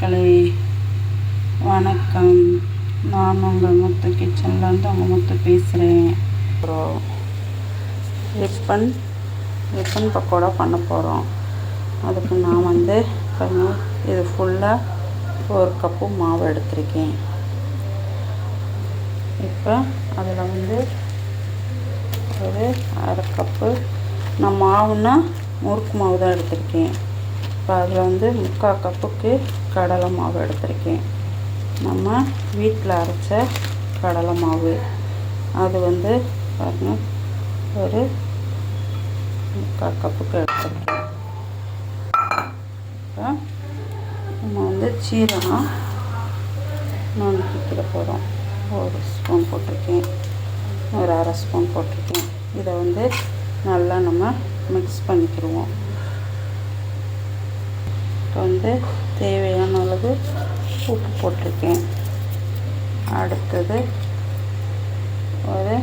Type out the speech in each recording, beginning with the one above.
மக்களே வணக்கம். நான் உங்கள் முத்து கிச்சன்லேருந்து உங்கள் முத்து பேசுகிறேன் அப்புறம் ரிப்பன் ரிப்பன் பக்கோடா பண்ண போகிறோம் அதுக்கு நான் வந்து கொஞ்சம் இது ஃபுல்லாக ஒரு கப்பு மாவு எடுத்திருக்கேன். இப்போ அதில் வந்து ஒரு அரை கப்பு நான் மாவுன்னா முறுக்கு மாவு தான் எடுத்திருக்கேன். இப்போ அதில் வந்து முக்கால் கப்புக்கு கடலை மாவு எடுத்திருக்கேன். நம்ம வீட்டில் அரைச்ச கடலை மாவு. அது வந்து பாருங்கள் ஒரு முக்கால் கப்புக்கு எடுத்திருக்கேன். இப்போ நம்ம வந்து சீரகம் நுணுக்கிக்கிட போகிறோம் ஒரு ஸ்பூன் போட்டிருக்கேன். ஒரு அரை ஸ்பூன் போட்டிருக்கேன். இதை வந்து நல்லா நம்ம மிக்ஸ் பண்ணிக்கிடுவோம் இப்போ வந்து வந்து உப்பு போட்டிருக்கேன். அடுத்தது ஒரு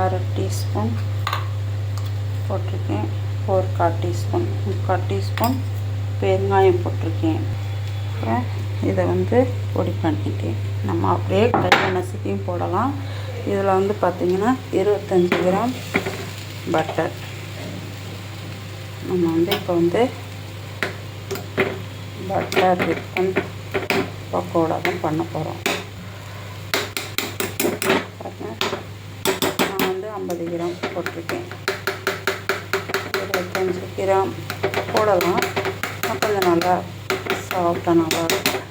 அரை டீஸ்பூன் போட்டிருக்கேன். ஒரு கால் டீஸ்பூன் முக்கால் டீஸ்பூன் பெருங்காயம் போட்டிருக்கேன். அப்புறம் இதை வந்து பொடி பண்ணிட்டேன். நம்ம அப்படியே கையில் நசுக்கியும் போடலாம். இதில் வந்து பார்த்திங்கன்னா இருபத்தஞ்சி கிராம் பட்டர். நம்ம வந்து இப்போ வந்து பட்டர் ரிப்பன் பக்கோடா தான் பண்ண போகிறோம் நான் வந்து ஐம்பது கிராம் போட்டிருக்கேன். இருபத்தஞ்சி கிராம் போடலாம். கொஞ்சம் நல்லா சாஃப்டாக நல்லா இருக்கும்.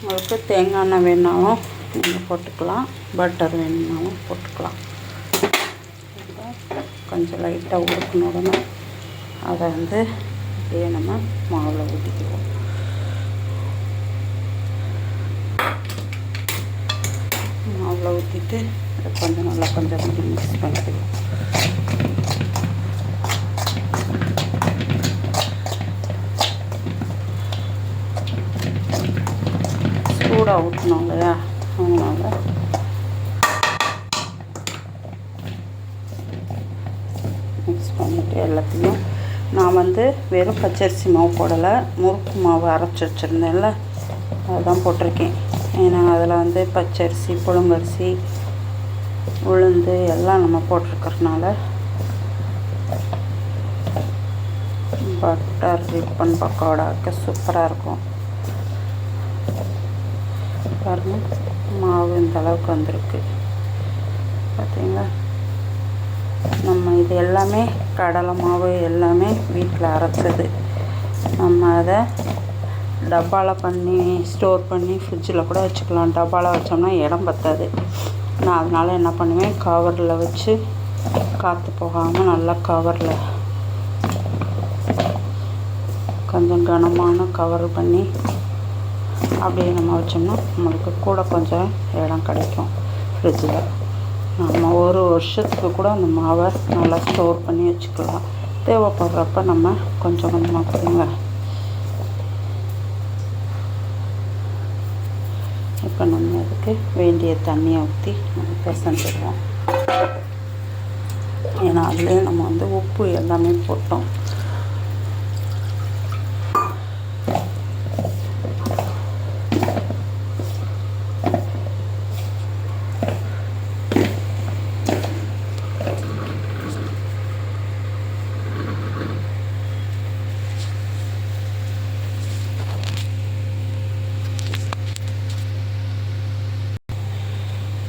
உங்களுக்கு தேங்காய் எண்ணெய் வேணாலும் நீங்கள் போட்டுக்கலாம். பட்டர் வேணும்னாலும் போட்டுக்கலாம். கொஞ்சம் லைட்டாக உடுக்கணும் உடனே அதை வந்து அப்படியே நம்ம மாவில் ஊற்றிக்குவோம் மாவில் ஊற்றிட்டு கொஞ்சம் நல்லா கொஞ்சம் கொஞ்சம் மிக்ஸ் பண்ணிக்கலாம். சூடாக ஊற்றணும் இல்லையா? அதனால் மிக்ஸ் பண்ணிவிட்டு எல்லாத்தையும் நான் வந்து வெறும் பச்சரிசி மாவு போடலை முறுக்கு மாவு அரைச்சி வச்சுருந்தேன்ல அதுதான் போட்டிருக்கேன். ஏன்னா அதில் வந்து பச்சரிசி புழுங்கரிசி உளுந்து எல்லாம் நம்ம போட்டிருக்கறனால பட்டர் ரிப்பன் பக்கோடாக்க சூப்பராக இருக்கும். பாருங்க மாவு இந்த அளவுக்கு வந்திருக்கு. பார்த்தீங்களா நம்ம இது எல்லாமே கடலை மாவு எல்லாமே வீட்டில் அரைச்சது. நம்ம அதை டப்பாவில் பண்ணி ஸ்டோர் பண்ணி ஃப்ரிட்ஜில் கூட வச்சுக்கலாம். டப்பாவில் வச்சோம்னா இடம் பத்தாது. நான் அதனால் என்ன பண்ணுவேன்? கவரில் வச்சு காற்று போகாமல் நல்லா கவரில் கொஞ்சம் கனமான கவர் பண்ணி அப்படியே நம்ம வச்சோம்னா நம்மளுக்கு கூட கொஞ்சம் இடம் கிடைக்கும் ஃப்ரிட்ஜில் நம்ம ஒரு வருஷத்துக்கு கூட அந்த மாவை நல்லா ஸ்டோர் பண்ணி வச்சுக்கலாம். தேவைப்படுறப்ப நம்ம கொஞ்சம் கொஞ்சமாக கொடுங்க. இப்போ நம்ம அதுக்கு வேண்டிய தண்ணியை ஊற்றி நம்ம பிசைஞ்சிடுவோம் ஏன்னா அதுலேயே நம்ம வந்து உப்பு எல்லாமே போட்டோம்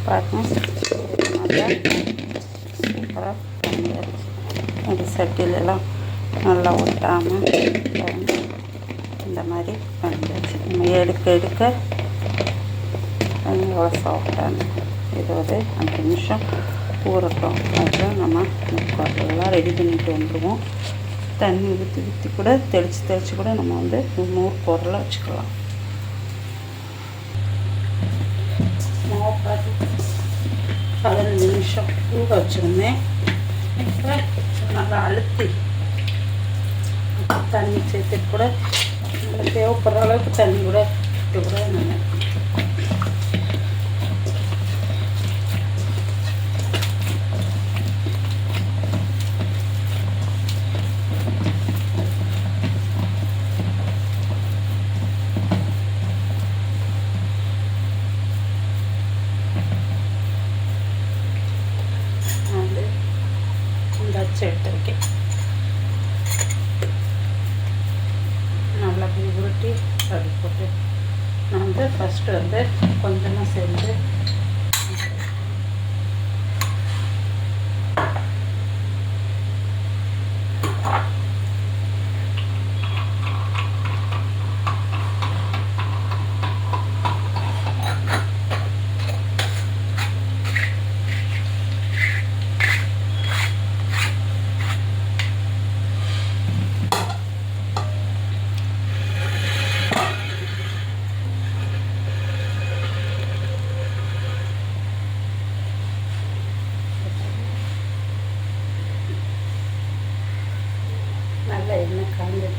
பாருங்க நல்லா சூப்பராக பண்ணியாச்சு சட்டிலெல்லாம் நல்லா ஒட்டாமல் இந்த மாதிரி பண்ணியாச்சு. நம்ம எடுக்க எடுக்க எவ்வளோ சாஃப்டான இது ஒரு அஞ்சு நிமிஷம் ஊறட்டும். அப்புறம் நம்ம முக்காட்டெல்லாம் ரெடி பண்ணிட்டு வந்துடுவோம் தண்ணி ஊற்றி ஊற்றி கூட தெளித்து தெளித்து கூட நம்ம வந்து நூறு பொருளை வச்சுக்கலாம். பதினஞ்சு நிமிஷம் ஊற வச்சுருந்தேன். இப்போ நல்லா அழுத்தி தண்ணி சேர்த்துட்டு கூட தேவைப்படுற அளவுக்கு தண்ணி கூட விட்டு வச்சு எடுத்திருக்கேன். நல்லா உருட்டி அப்படி போட்டு நான் வந்து ஃபஸ்ட்டு வந்து கொஞ்சமாக சேர்ந்து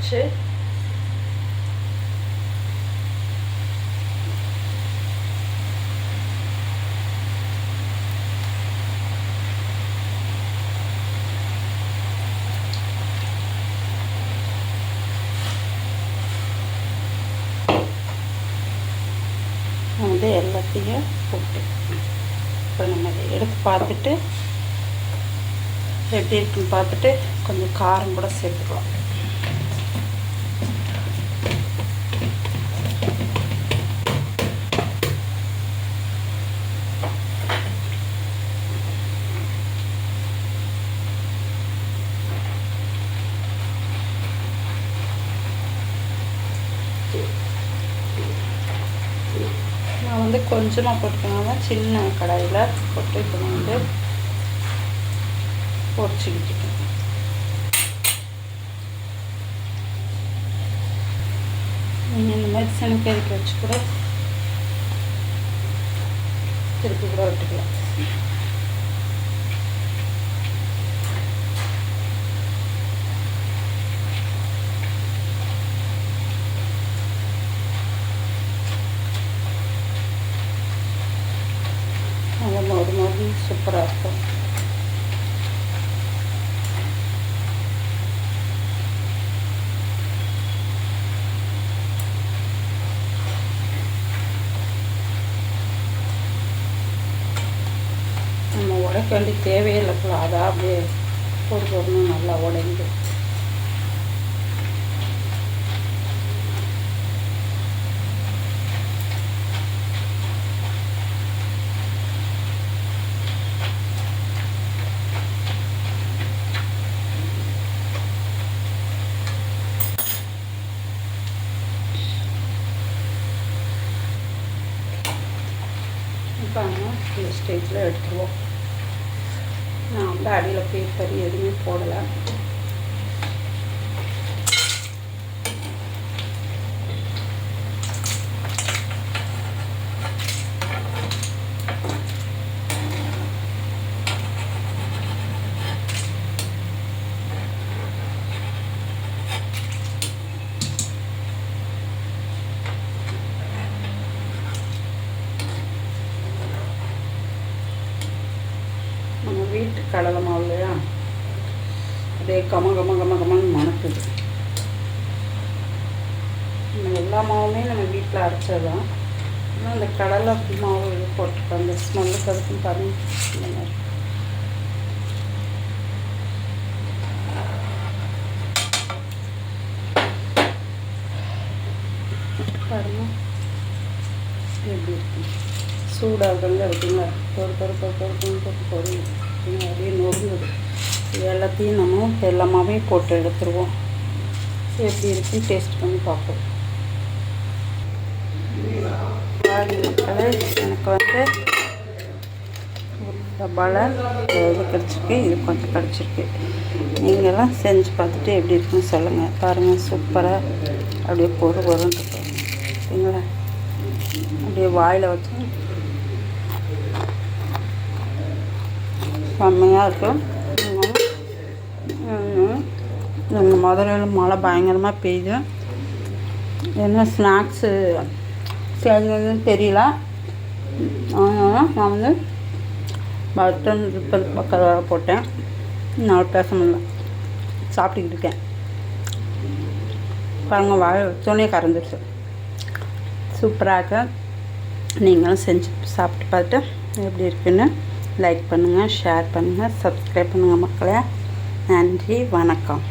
காஞ்சிடுச்சு வந்து எல்லாத்தையும் போட்டு இப்போ நம்ம அதை எடுத்து பார்த்துட்டு எப்படி இருக்குன்னு பார்த்துட்டு கொஞ்சம் காரம் கூட சேர்த்துக்கலாம். நான் வந்து கொஞ்சமாக போட்டுக்கனால சின்ன கடாயில் போட்டு இப்போ நான் வந்து பொரிச்சுக்கிட்டேன் நீங்கள் இந்த மாதிரி சனிக்கறிக்கு வச்சு கூட திருப்பி கூட விட்டுக்கலாம். நல்லா மொறு மொறு சூப்பராக இருக்கும் நம்ம உடைக்க வேண்டிய தேவையில்லை அதான் அப்படியே பொறு நல்லா உடைந்து. இப்போ இந்த ஸ்டேஜில் எடுத்துருவோம். நான் வந்து அடியில் பேப்பர் எதுவுமே போடலை நம்ம வீட்டு கடலை மாவு இல்லையா? அப்படியே கம கம கம கமன்னு மணக்குது. நம்ம எல்லா மாவுமே நம்ம வீட்டில் அரைச்சது தான் ஆனால் அந்த கடலை மாவு இது போட்டிருக்கோம். அந்த ஸ்மெல்லுக்கு அதுக்கும் பாருங்க இந்த மாதிரி பாருங்க. எப்படி இருக்கு? சூடாகுங்க இருக்குங்களா பொறு பொறு பொறு பொறு பொறு பொறு பொறு அப்படியே நொறுங்குது. எல்லாத்தையும் நம்ம எல்லாமே போட்டு எடுத்துருவோம். எப்படி இருக்குன்னு டேஸ்ட் பண்ணி பார்ப்போம். எனக்கு வந்து டப்பாவில் இது கிடச்சிருக்கு இது கொஞ்சம் கிடச்சிருக்கு. நீங்களாம் செஞ்சு பார்த்துட்டு எப்படி இருக்குன்னு சொல்லுங்கள் பாருங்கள் சூப்பராக அப்படியே பொறு பொருன்னு இருக்கும் சரிங்களா? அப்படியே வாயில் வச்சு செம்மையாக இருக்கும் எங்கள் மதுரையில் மழை பயங்கரமாக பெய்யுது. என்ன ஸ்நாக்ஸு செய்யறதுன்னு தெரியல. அதனால் நான் வந்து பட்டன் ரிப்பர் பக்கத்தில் போட்டேன். நான் பேச முடியல. சாப்பிட்டுக்கிட்டு இருக்கேன். பாருங்கள் வாழை வச்சோடனே கறந்துருச்சு. சூப்பராக நீங்களும் செஞ்சு சாப்பிட்டு பார்த்துட்டு எப்படி இருக்குன்னு லைக் பண்ணுங்கள் ஷேர் பண்ணுங்கள் சப்ஸ்கிரைப் பண்ணுங்கள் மக்களே. நன்றி வணக்கம்.